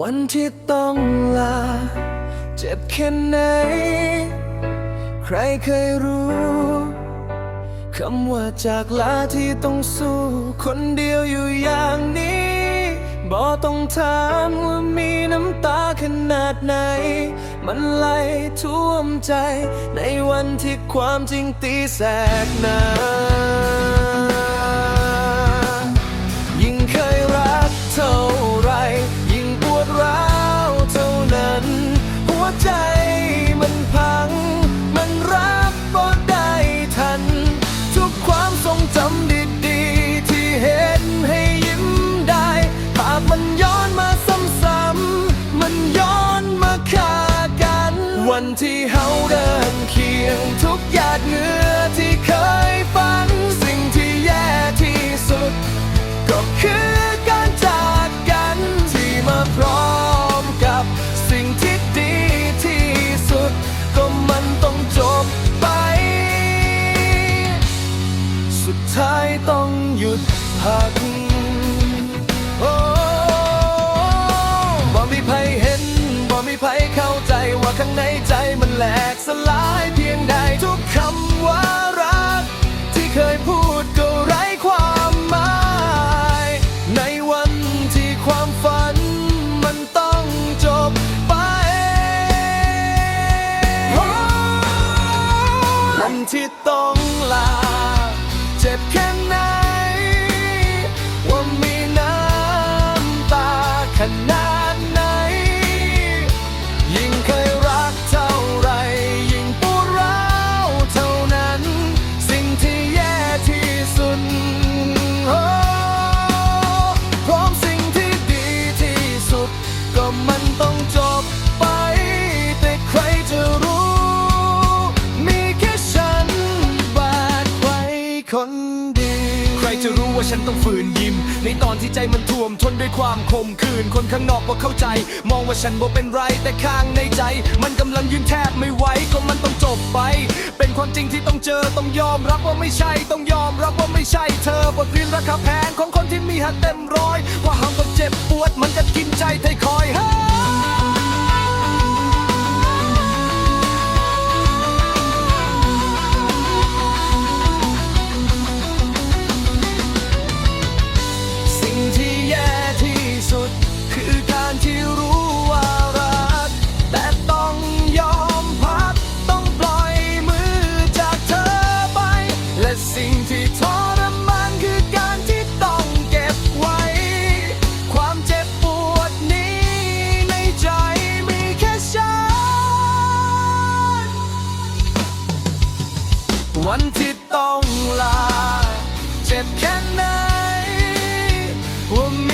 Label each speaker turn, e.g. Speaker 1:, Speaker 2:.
Speaker 1: วันที่ต้องลา เจ็บแค่ไหน ใครเคยรู้คำว่าจากลาที่ต้องสู้ คนเดียวอยู่อย่างนี้บอต้องถามว่ามีน้ำตาขนาดไหน มันไหลท่วมใจ ในวันที่ความจริงตีแสกหน้า งจำดีๆ ที่เห็นให้ยิ้มได้ ภาพมันย้อนมาซ้ำๆ มันย้อนมาฆ่ากัน วันที่เฮาเดินเคียงทุกหยาดเหงื่อ ข้างในใจมันแหลกสลายเพียงใดทุกคำว่ารัก ที่เคยพูดก็ไร้ความหมาย ในวันที่ความฝันมันต้องจบไปวันที่ต้องลา เจ็บแค่ไหน ว่าฉัน
Speaker 2: ต้องฝืนยิ้ม ในตอนที่ใจมันท่วมทนด้วยความคมคืน คนข้างนอกบ่เข้าใจ มองว่าฉันบ่เป็นไรแต่ข้างในใจ มันกำลังยืนแทบไม่ไหวก็มันต้องจบไป เป็นความจริงที่ต้องเจอต้องยอมรับว่าไม่ใช่ ต้องยอมรับว่าไม่ใช่เธอบทเรียนราคาแพงของคนที่มีหัดเต็มร้อย
Speaker 1: สิ่งที่ทรมานคือการที่ต้องเก็บไว้ ความเจ็บปวดนี้ในใจมีแค่ฉัน วันที่ต้องลา เจ็บแค่ไหนว่ามี